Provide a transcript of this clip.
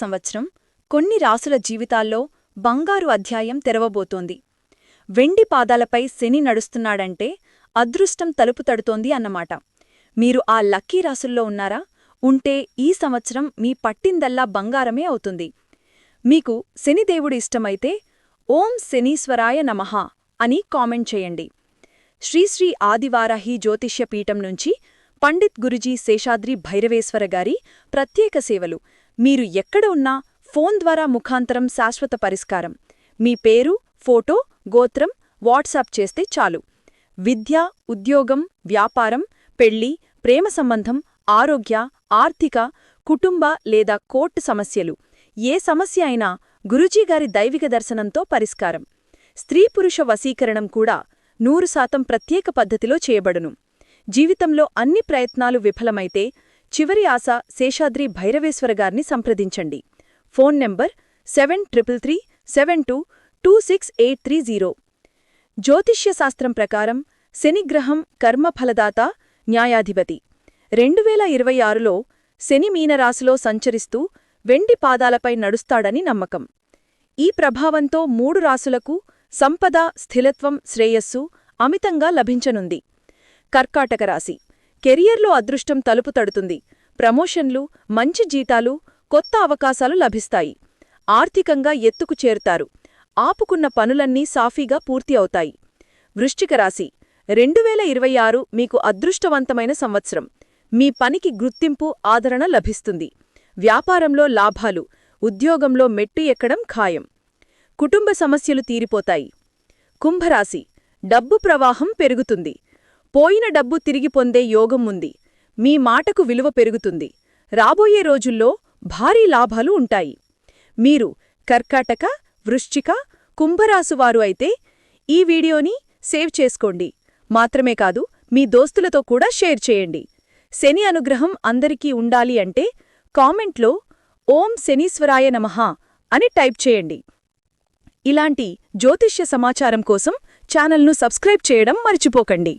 సంవత్సరం కొన్ని రాసుల జీవితాల్లో బంగారు అధ్యాయం తెరవబోతోంది. వెండి పాదాలపై శని నడుస్తున్నాడంటే అదృష్టం తలుపు తడుతోంది అన్నమాట. మీరు ఆ లక్కీ రాసుల్లో ఉన్నారా? ఉంటే ఈ సంవత్సరం మీ పట్టిందల్లా బంగారమే అవుతుంది. మీకు శనిదేవుడు ఇష్టమైతే ఓం శనీశ్వరాయ నమః అని కామెంట్ చేయండి. శ్రీశ్రీ ఆదివారాహి జ్యోతిష్య పీఠం నుంచి పండిత్ గురుజీ శేషాద్రి భైరవేశ్వర గారి ప్రత్యేక సేవలు. మీరు ఎక్కడ ఉన్నా ఫోన్ ద్వారా ముఖాంతరం శాశ్వత పరిష్కారం. మీ పేరు ఫోటో గోత్రం వాట్సాప్ చేస్తే చాలు. విద్య ఉద్యోగం వ్యాపారం పెళ్ళి ప్రేమ సంబంధం ఆరోగ్య ఆర్థిక కుటుంబ లేదా కోర్టు సమస్యలు. ఏ సమస్య అయినా గురుజీగారి దైవిక దర్శనంతో పరిష్కారం. స్త్రీ పురుష వశీకరణం కూడా నూరు శాతం ప్రత్యేక పద్ధతిలో చేయబడును. జీవితంలో అన్ని ప్రయత్నాలు విఫలమైతే చివరి ఆశ శేషాద్రి భైరవేశ్వర గారిని సంప్రదించండి. Phone number seven triple three seven two two six eight three zero. జ్యోతిష్య శాస్త్రం ప్రకారం శనిగ్రహం కర్మఫలదాత న్యాయాధిపతి. రెండువేల ఇరవై ఆరులో శని మీనరాశిలో సంచరిస్తూ వెండి పాదాలపై నడుస్తాడని నమ్మకం. ఈ ప్రభావంతో మూడు రాసులకు సంపద స్థిరత్వం శ్రేయస్సు అమితంగా లభించనుంది. కర్కాటక రాశి. కెరియర్లో అదృష్టం తలుపు తడుతుంది. ప్రమోషన్లు మంచి జీతాలు కొత్త అవకాశాలు లభిస్తాయి. ఆర్థికంగా ఎత్తుకు చేరుతారు. ఆపుకున్న పనులన్నీ సాఫీగా పూర్తి అవుతాయి. వృశ్చిక రాశి. ఇరవై ఆరు మీకు అదృష్టవంతమైన సంవత్సరం. మీ పనికి గుర్తింపు ఆదరణ లభిస్తుంది. వ్యాపారంలో లాభాలు ఉద్యోగంలో మెట్టు ఎక్కడం ఖాయం. కుటుంబ సమస్యలు తీరిపోతాయి. కుంభరాశి. డబ్బు ప్రవాహం పెరుగుతుంది. పోయిన డబ్బు తిరిగి పొందే యోగం ఉంది. మీ మాటకు విలువ పెరుగుతుంది. రాబోయే రోజుల్లో భారీ లాభాలు ఉంటాయి. మీరు కర్కాటక వృశ్చిక కుంభరాశువారు అయితే ఈ వీడియోని సేవ్ చేసుకోండి. మాత్రమే కాదు మీ దోస్తులతో కూడా షేర్ చేయండి. శని అనుగ్రహం అందరికీ ఉండాలి అంటే కామెంట్లో ఓం శనీశ్వరాయ నమః అని టైప్ చేయండి. ఇలాంటి జ్యోతిష్య సమాచారం కోసం ఛానల్ను సబ్స్క్రైబ్ చేయడం మర్చిపోకండి.